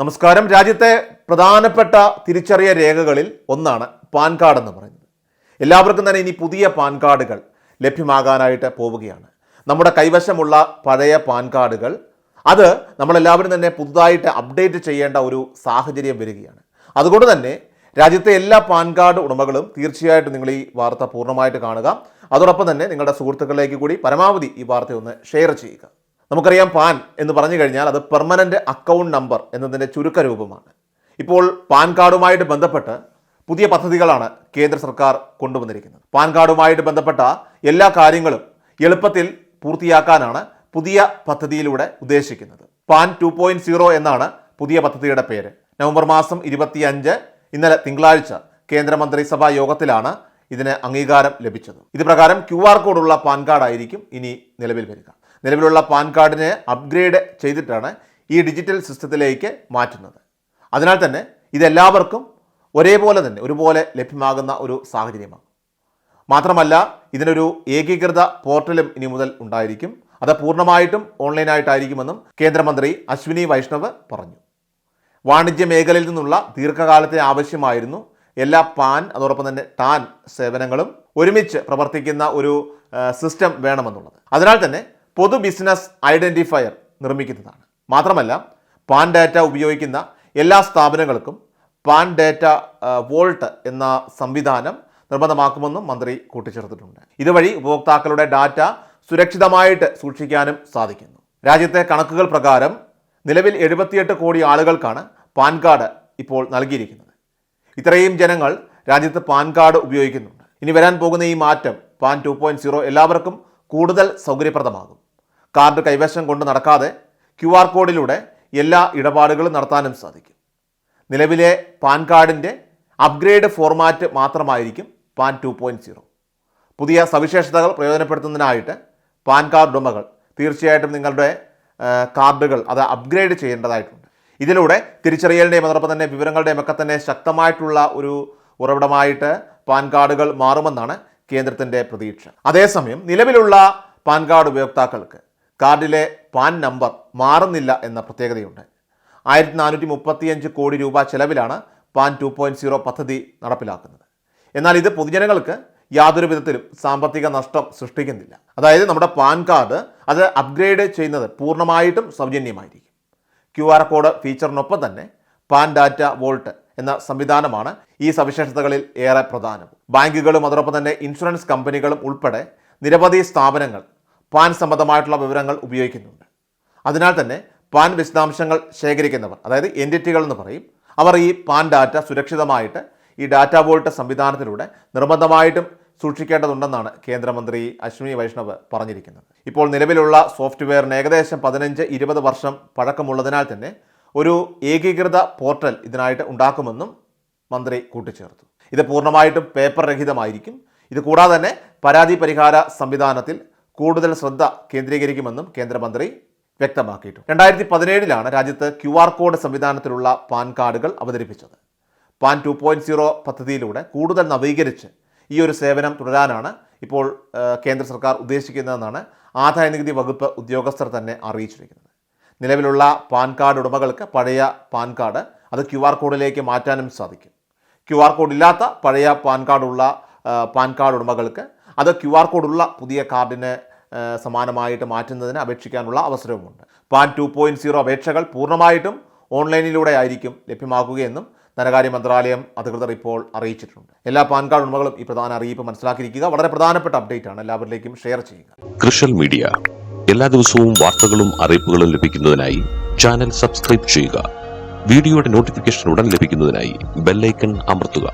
നമസ്കാരം. രാജ്യത്തെ പ്രധാനപ്പെട്ട തിരിച്ചറിയ രേഖകളിൽ ഒന്നാണ് പാൻ കാർഡ് എന്ന് പറയുന്നത്. എല്ലാവർക്കും തന്നെ ഇനി പുതിയ പാൻ കാർഡുകൾ ലഭ്യമാകാനായിട്ട് പോവുകയാണ്. നമ്മുടെ കൈവശമുള്ള പഴയ പാൻ കാർഡുകൾ അത് നമ്മളെല്ലാവരും തന്നെ പുതുതായിട്ട് അപ്ഡേറ്റ് ചെയ്യേണ്ട ഒരു സാഹചര്യം വരികയാണ്. അതുകൊണ്ട് തന്നെ രാജ്യത്തെ എല്ലാ പാൻ കാർഡ് ഉടമകളും തീർച്ചയായിട്ടും നിങ്ങൾ ഈ വാർത്ത പൂർണമായിട്ട് കാണുക. അതോടൊപ്പം തന്നെ നിങ്ങളുടെ സുഹൃത്തുക്കളിലേക്ക് കൂടി പരമാവധി ഈ വാർത്തയൊന്ന് ഷെയർ ചെയ്യുക. നമുക്കറിയാം പാൻ എന്ന് പറഞ്ഞു കഴിഞ്ഞാൽ അത് പെർമനന്റ് അക്കൗണ്ട് നമ്പർ എന്നതിന്റെ ചുരുക്കരൂപമാണ് ഇപ്പോൾ പാൻ കാർഡുമായിട്ട് ബന്ധപ്പെട്ട് പുതിയ പദ്ധതികളാണ് കേന്ദ്ര സർക്കാർ കൊണ്ടുവന്നിരിക്കുന്നത്. പാൻ കാർഡുമായിട്ട് ബന്ധപ്പെട്ട എല്ലാ കാര്യങ്ങളും എളുപ്പത്തിൽ പൂർത്തിയാക്കാനാണ് പുതിയ പദ്ധതിയിലൂടെ ഉദ്ദേശിക്കുന്നത്. പാൻ ടു പോയിന്റ് സീറോ എന്നാണ് പുതിയ പദ്ധതിയുടെ പേര്. നവംബർ മാസം ഇരുപത്തിയഞ്ച് ഇന്നലെ തിങ്കളാഴ്ച കേന്ദ്രമന്ത്രിസഭാ യോഗത്തിലാണ് ഇതിന് അംഗീകാരം ലഭിച്ചത്. ഇത് പ്രകാരം ക്യു ആർ കോഡുള്ള പാൻ കാർഡായിരിക്കും ഇനി നിലവിൽ വരിക. നിലവിലുള്ള പാൻ കാർഡിനെ അപ്ഗ്രേഡ് ചെയ്തിട്ടാണ് ഈ ഡിജിറ്റൽ സിസ്റ്റത്തിലേക്ക് മാറ്റുന്നത്. അതിനാൽ തന്നെ ഇതെല്ലാവർക്കും ഒരേപോലെ തന്നെ ഒരുപോലെ ലഭ്യമാകുന്ന ഒരു സാഹചര്യമാണ്. മാത്രമല്ല ഇതിനൊരു ഏകീകൃത പോർട്ടലും ഇനി മുതൽ ഉണ്ടായിരിക്കും. അത് പൂർണമായിട്ടും ഓൺലൈനായിട്ടായിരിക്കുമെന്നും കേന്ദ്രമന്ത്രി അശ്വിനി വൈഷ്ണവ് പറഞ്ഞു. വാണിജ്യ മേഖലയിൽ നിന്നുള്ള ദീർഘകാലത്തെ ആവശ്യമായിരുന്നു എല്ലാ പാൻ അതോടൊപ്പം തന്നെ ടാൻ സേവനങ്ങളും ഒരുമിച്ച് പ്രവർത്തിക്കുന്ന ഒരു സിസ്റ്റം വേണമെന്നുള്ളത്. അതിനാൽ തന്നെ പൊതു ബിസിനസ് ഐഡന്റിഫയർ നിർമ്മിക്കുന്നതാണ്. മാത്രമല്ല പാൻ ഡാറ്റ ഉപയോഗിക്കുന്ന എല്ലാ സ്ഥാപനങ്ങൾക്കും പാൻ ഡാറ്റ വോൾട്ട് എന്ന സംവിധാനം നിർബന്ധമാക്കുമെന്നും മന്ത്രി കൂട്ടിച്ചേർത്തിട്ടുണ്ട്. ഇതുവഴി ഉപഭോക്താക്കളുടെ ഡാറ്റ സുരക്ഷിതമായിട്ട് സൂക്ഷിക്കാനും സാധിക്കുന്നു. രാജ്യത്തെ കണക്കുകൾ പ്രകാരം നിലവിൽ എഴുപത്തിയെട്ട് കോടി ആളുകൾക്കാണ് പാൻ കാർഡ് ഇപ്പോൾ നൽകിയിരിക്കുന്നത്. ഇത്രയും ജനങ്ങൾ രാജ്യത്ത് പാൻ കാർഡ് ഉപയോഗിക്കുന്നുണ്ട്. ഇനി വരാൻ പോകുന്ന ഈ മാറ്റം പാൻ ടു എല്ലാവർക്കും കൂടുതൽ സൗകര്യപ്രദമാകും. കാർഡ് കൈവശം കൊണ്ട് നടക്കാതെ ക്യു ആർ കോഡിലൂടെ എല്ലാ ഇടപാടുകളും നടത്താനും സാധിക്കും. നിലവിലെ പാൻ കാർഡിന്റെ അപ്ഗ്രേഡ് ഫോർമാറ്റ് മാത്രമായിരിക്കും പാൻ ടു പോയിന്റ് സീറോ. പുതിയ സവിശേഷതകൾ പ്രയോജനപ്പെടുത്തുന്നതിനായിട്ട് പാൻ കാർഡ് ഉടമകൾ തീർച്ചയായിട്ടും നിങ്ങളുടെ കാർഡുകൾ അത് അപ്ഗ്രേഡ് ചെയ്യേണ്ടതായിട്ടുണ്ട്. ഇതിലൂടെ തിരിച്ചറിയലിന്റെയും അതോടൊപ്പം തന്നെ വിവരങ്ങളുടെയും ഒക്കെ തന്നെ ശക്തമായിട്ടുള്ള ഒരു ഉറവിടമായിട്ട് പാൻ കാർഡുകൾ മാറുമെന്നാണ് കേന്ദ്രത്തിന്റെ പ്രതീക്ഷ. അതേസമയം നിലവിലുള്ള പാൻ കാർഡ് ഉപയോക്താക്കൾക്ക് കാർഡിലെ പാൻ നമ്പർ മാറുന്നില്ല എന്ന പ്രത്യേകതയുണ്ട്. ആയിരത്തി നാനൂറ്റി മുപ്പത്തിയഞ്ച് കോടി രൂപ ചെലവിലാണ് പാൻ ടു പോയിന്റ് സീറോ പദ്ധതി നടപ്പിലാക്കുന്നത്. എന്നാൽ ഇത് പൊതുജനങ്ങൾക്ക് യാതൊരു വിധത്തിലും സാമ്പത്തിക നഷ്ടം സൃഷ്ടിക്കുന്നില്ല. അതായത് നമ്മുടെ പാൻ കാർഡ് അത് അപ്ഗ്രേഡ് ചെയ്യുന്നത് പൂർണമായിട്ടും സൗജന്യമായിരിക്കും. ക്യു ആർ കോഡ് ഫീച്ചറിനൊപ്പം തന്നെ പാൻ ഡാറ്റ വോൾട്ട് എന്ന സംവിധാനമാണ് ഈ സവിശേഷതകളിൽ ഏറെ പ്രധാനം. ബാങ്കുകളും അതോടൊപ്പം തന്നെ ഇൻഷുറൻസ് കമ്പനികളും ഉൾപ്പെടെ നിരവധി സ്ഥാപനങ്ങൾ പാൻ സംബന്ധമായിട്ടുള്ള വിവരങ്ങൾ ഉപയോഗിക്കുന്നുണ്ട്. അതിനാൽ തന്നെ പാൻ വിശദാംശങ്ങൾ ശേഖരിക്കുന്നവർ അതായത് എന്റിറ്റികൾ എന്ന് പറയും അവർ ഈ പാൻ ഡാറ്റ സുരക്ഷിതമായിട്ട് ഈ ഡാറ്റ വോൾട്ട് സംവിധാനത്തിലൂടെ നിർബന്ധമായിട്ടും സൂക്ഷിക്കേണ്ടതുണ്ടെന്നാണ് കേന്ദ്രമന്ത്രി അശ്വിനി വൈഷ്ണവ് പറഞ്ഞിരിക്കുന്നത്. ഇപ്പോൾ നിലവിലുള്ള സോഫ്റ്റ്വെയറിന് ഏകദേശം പതിനഞ്ച് ഇരുപത് വർഷം പഴക്കമുള്ളതിനാൽ തന്നെ ഒരു ഏകീകൃത പോർട്ടൽ ഇതിനായിട്ട് ഉണ്ടാക്കുമെന്നും മന്ത്രി കൂട്ടിച്ചേർത്തു. ഇത് പൂർണമായിട്ടും പേപ്പർ രഹിതമായിരിക്കും. ഇത് കൂടാതെ തന്നെ പരാതി പരിഹാര സംവിധാനത്തിൽ കൂടുതൽ ശ്രദ്ധ കേന്ദ്രീകരിക്കുമെന്നും കേന്ദ്രമന്ത്രി വ്യക്തമാക്കിയിട്ടു. രണ്ടായിരത്തി പതിനേഴിലാണ് രാജ്യത്ത് ക്യു ആർ കോഡ് സംവിധാനത്തിലുള്ള പാൻ കാർഡുകൾ അവതരിപ്പിച്ചത്. പാൻ ടു പോയിന്റ് സീറോ പദ്ധതിയിലൂടെ കൂടുതൽ നവീകരിച്ച് ഈ ഒരു സേവനം തുടരാനാണ് ഇപ്പോൾ കേന്ദ്ര സർക്കാർ ഉദ്ദേശിക്കുന്നതെന്നാണ് ആദായ നികുതി വകുപ്പ് ഉദ്യോഗസ്ഥർ തന്നെ അറിയിച്ചിരിക്കുന്നത്. നിലവിലുള്ള പാൻ കാർഡ് ഉടമകൾക്ക് പഴയ പാൻ കാർഡ് അത് ക്യു ആർ കോഡിലേക്ക് മാറ്റാനും സാധിക്കും. ക്യു ആർ കോഡ് ഇല്ലാത്ത പഴയ പാൻ കാർഡുള്ള പാൻ കാർഡ് ഉടമകൾക്ക് അത് ക്യു ആർ കോഡുള്ള പുതിയ കാർഡിന് സമാനമായിട്ട് മാറ്റുന്നതിന് അപേക്ഷിക്കാനുള്ള അവസരവുമുണ്ട്. പാൻ ടു പോയിന്റ് സീറോ അപേക്ഷകൾ പൂർണമായിട്ടും ഓൺലൈനിലൂടെ ആയിരിക്കും ലഭ്യമാക്കുകയെന്നും ധനകാര്യ മന്ത്രാലയം അധികൃതർ ഇപ്പോൾ അറിയിച്ചിട്ടുണ്ട്. എല്ലാ പാൻ കാർഡ് ഉടമകളും ഈ പ്രധാന അറിയിപ്പ് മനസ്സിലാക്കിയിരിക്കുക. വളരെ പ്രധാനപ്പെട്ട അപ്ഡേറ്റ് ആണ് എല്ലാവരിലേക്കും ഷെയർ ചെയ്യുക. കൃഷൽ മീഡിയ. എല്ലാ ദിവസവും വാർത്തകളും അറിയിപ്പുകളും ലഭിക്കുന്നതിനായി ചാനൽ സബ്സ്ക്രൈബ് ചെയ്യുക. വീഡിയോയുടെ നോട്ടിഫിക്കേഷൻ ഉടൻ ലഭിക്കുന്നതിനായി ബെല്ലൈക്കൺ അമർത്തുക.